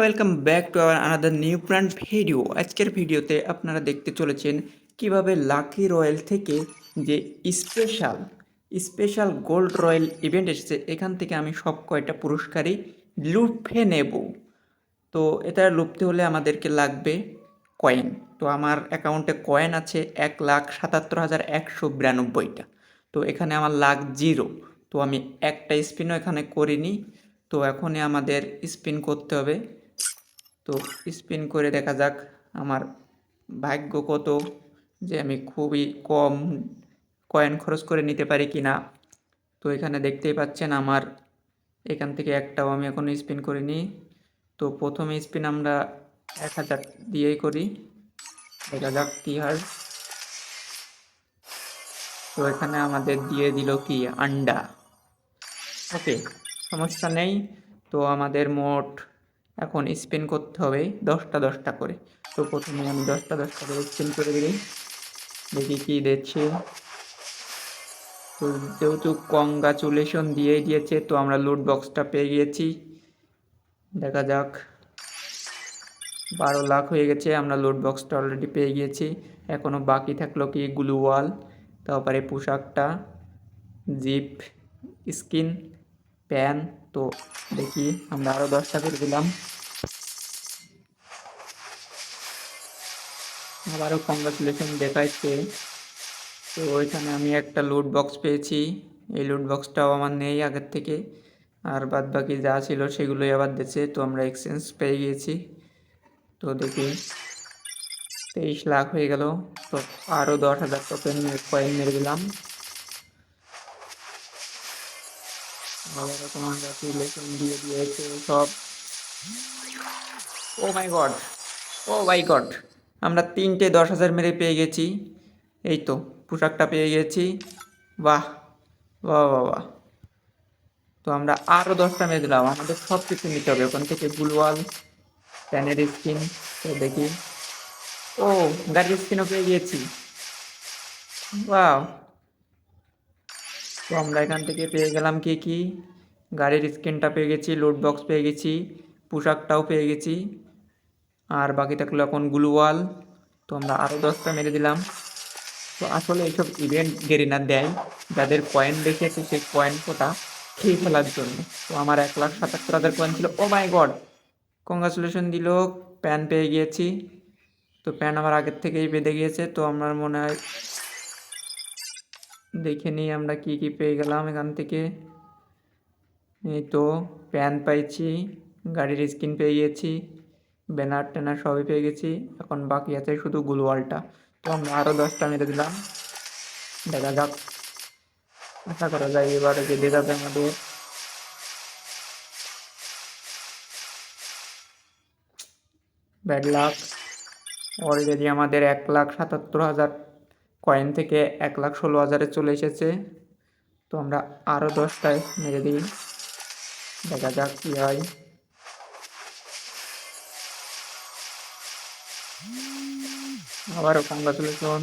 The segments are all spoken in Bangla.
Welcome back to our another new plant video আজকের ভিডিওতে আপনারা দেখতে চলেছেন কীভাবে লাকি রয়্যাল থেকে যে special special gold royal event এসেছে, এখান থেকে আমি সব কয়টা পুরস্কারই লুফে নেব। তো এটা লুপতে হলে আমাদেরকে লাগবে কয়েন তো আমার অ্যাকাউন্টে কয়েন আছে এক লাখ সাতাত্তর হাজার একশো বিরানব্বইটা। তো এখানে আমার লাখ জিরো। তো আমি একটা স্পিনও এখানে করিনি। তো এখনই আমাদের স্পিন করতে হবে। তো স্পিন করে দেখা যাক আমার ভাগ্য কত, যে আমি খুবই কম কয়েন খরচ করে নিতে পারি কি না তো এখানে দেখতেই পাচ্ছেন আমার, এখান থেকে একটাও আমি এখনও স্পিন করিনি। তো প্রথমে স্পিন আমরা এক হাজার দিয়েই করি। দেখা যাক কী হয়। তো এখানে আমাদের দিয়ে দিল কি? আন্ডা। ওকে সমস্যা নেই। তো আমাদের মোট এখন স্পিন করতে হবে দশটা দশটা করে। তো প্রথমে আমি দশটা দশটা করে স্পিন করে দিই। দেখি কি দিচ্ছে। তো যেহেতু কংগ্রাচুলেশন দিয়ে দিয়েছে, তো আমরা লুট বক্সটা পেয়ে গিয়েছি। দেখা যাক। বারো লাখ হয়ে গেছে, আমরা লুট বক্সটা অলরেডি পেয়ে গিয়েছি। এখনও বাকি থাকল কি গ্লুওয়াল তারপরে পোশাকটা জিপ স্কিন প্যান। তো দেখি আমরা আরও দশটা করে দিলাম। আবারও কংগ্রাচুলেশন দেখাচ্ছে তো ওইখানে আমি একটা লুট বক্স পেয়েছি। এই লুট বক্সটাও আমার নেই আগের থেকে। আর বাদ বাকি যা ছিল সেগুলোই আবার দিচ্ছে তো আমরা এক্সচেঞ্জ পেয়ে গিয়েছি। তো দেখি। তেইশ লাখ হয়ে গেল। তো আরও দশ হাজার টোকেন কয়েন মেরে দিলাম। আবারও কংগ্রাচুলেশন দিয়ে দিয়েছে সব। ও my god O my god আমরা তিনটে দশ হাজার মেরে পেয়ে গেছি। এই তো, পোশাকটা পেয়ে গেছি। বাহ বাহ বাহ বাহ। তো আমরা আরও দশটা মেরে দিলাম। আমাদের সব কিছু নিতে হবে। ওখান থেকে গুলওয়াল প্যানের স্কিন তো দেখি। ও গাড়ির স্কিনও পেয়ে গিয়েছি বাহ তো আমরা এখান থেকে পেয়ে গেলাম কি কি? গাড়ির স্ক্রিনটা পেয়ে গেছি লোড বক্স পেয়ে গেছি, পোশাকটাও পেয়ে গেছি। আর বাকি থাকল এখন গ্লুওয়াল, তো আমরা আরও দশটা মেরে দিলাম। তো আসলে এইসব ইভেন্ট গেরিনা দেয়। যাদের কয়েন দেখেছে সেই কয়েন কোটা খেয়ে ফেলার জন্য। তো আমার এক লাখ সাতাত্তর হাজার কয়েন ছিল। ও মাই গড কংগ্রাচুলেশন দিল প্যান পেয়ে গিয়েছি। তো প্যান আমার আগের থেকেই বেঁধে গিয়েছে। তো আমার মনে হয় দেখে নিই আমরা কি কি পেয়ে গেলাম এখান থেকে। এই তো, প্যান পাইছি, গাড়ির স্ক্রিন পেয়ে গিয়েছি ব্যানার ট্যানার সবই পেয়ে গেছি, এখন বাকি আছে শুধু গুলওয়ালটা। তো আমরা আরও দশটা মেরে দিলাম। দেখা যাক, আশা করা যায় এবারে যে যাবে আমাদের। Bad luck. অলরেডি আমাদের এক লাখ সাতাত্তর হাজার কয়েন থেকে এক লাখ ষোলো হাজারে চলে এসেছে। তো আমরা আরও দশটায় মেরে দিই। দেখা যাক কী হয়। আবারও কংগ্রাচুলেশন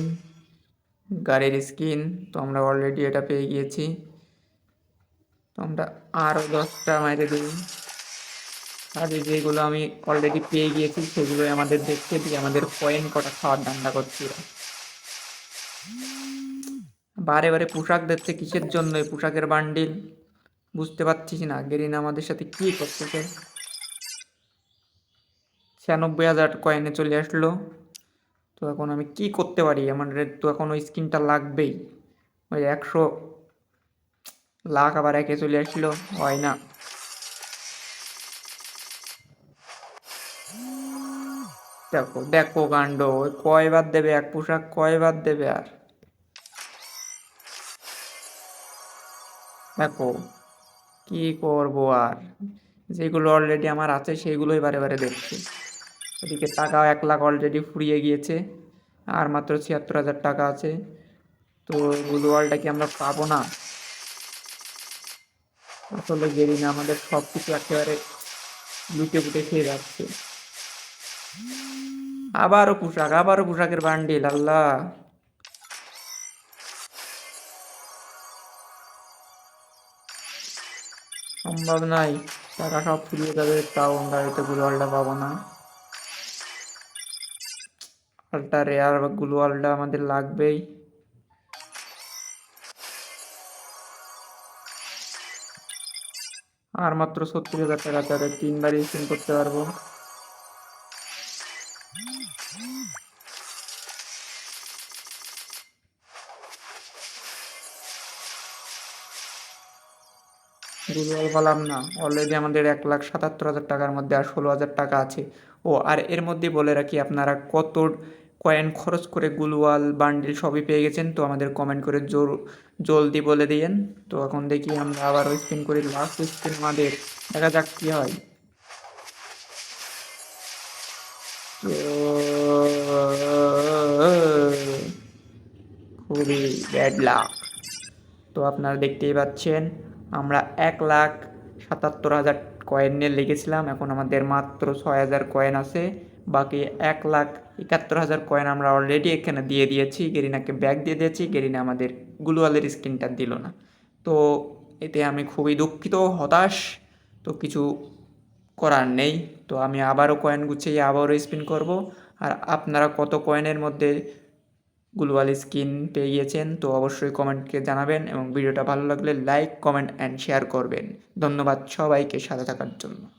গাড়ির স্কিন তো আমরা অলরেডি এটা পেয়ে গিয়েছি। তো আমরা আরও দশটা মেরে দিই। আর যেগুলো আমি অলরেডি পেয়ে গিয়েছি, সেগুলোই আমাদের দেখতে দিয়ে আমাদের কয়েন কটা খাওয়ার ধান্দা করছিল বারে বারে পোশাক দেখছে কিসের জন্য? এই পোশাকের বান্ডিল। বুঝতে পারছিস না, গেরিনা আমাদের সাথে কি করতেছে? ছিয়ানব্বই হাজার কয়েনে চলে আসলো। তো এখন আমি কি করতে পারি? আমার তো এখন ওই স্কিনটা লাগবেই। ওই একশো লাখ আবার একে চলে আসলো। হয় না। দেখো দেখো কাণ্ড ওই কয়বার দেবে এক পোশাক কয়বার দেবে আর? দেখো, কি করব আর? যেগুলো অলরেডি আমার আছে সেইগুলোই বারে বারে দেখছি। এদিকে টাকা এক লাখ অলরেডি ফুরিয়ে গিয়েছে, আর মাত্র ছিয়াত্তর হাজার টাকা আছে। তো গুলোয়ালটা কি আমরা পাবো না। আসলে গেরিনা আমাদের সব কিছু একেবারে লুটে পুটে খেয়ে যাচ্ছে। আবারও পোশাক, আবারও পোশাকের বান্ডিল, আল্লাহ। সম্ভব নয় টাকা সব ফুরিয়ে যাবে, তাও আমরা হয়তো গ্লোয়ালটা পাবো না। আলটা, রেয়ার বা গ্লোয়ালটা আমাদের লাগবেই। আর মাত্র সত্তর হাজার টাকা, তাহলে তিনবার স্পিন করতে পারব। গুগল বললাম না অলরেডি আমাদের এক লাখ সাতাত্তর হাজার টাকার মধ্যে আর ষোলো হাজার টাকা আছে। ও, আর এর মধ্যে বলে রাখি, আপনারা কত কয়েন খরচ করে গুলওয়াল, বান্ডিল সবই পেয়ে গেছেন, তো আমাদের কমেন্ট করে জোর, জলদি বলে দিয়েন। তো এখন দেখি আমরা আবার স্পিন করি লাস্ট স্পিন আমাদের। দেখা যাক কী হয়। খুবই ব্যাড লাক। তো আপনারা দেখতেই পাচ্ছেন, আমরা এক লাখ সাতাত্তর হাজার কয়েন নিয়ে লেগেছিলাম, এখন আমাদের মাত্র ছয় হাজার কয়েন আছে। বাকি এক লাখ একাত্তর হাজার কয়েন আমরা অলরেডি এখানে দিয়ে দিয়েছি, গেরিনাকে ব্যাগ দিয়ে দিয়েছি, গেরিনা আমাদের গুলওয়ালের স্ক্রিনটা দিল না। তো এতে আমি খুবই দুঃখিত, হতাশ, তো কিছু করার নেই। তো আমি আবারও কয়েন গুছিয়ে আবারও স্পিন করব। আর আপনারা কত কয়েনের মধ্যে গুলওয়াল স্কিন পেয়ে গিয়েছেন তো অবশ্যই কমেন্টকে জানাবেন এবং ভিডিওটা ভালো লাগলে লাইক, কমেন্ট অ্যান্ড শেয়ার করবেন। ধন্যবাদ সবাইকে সাথে থাকার জন্য।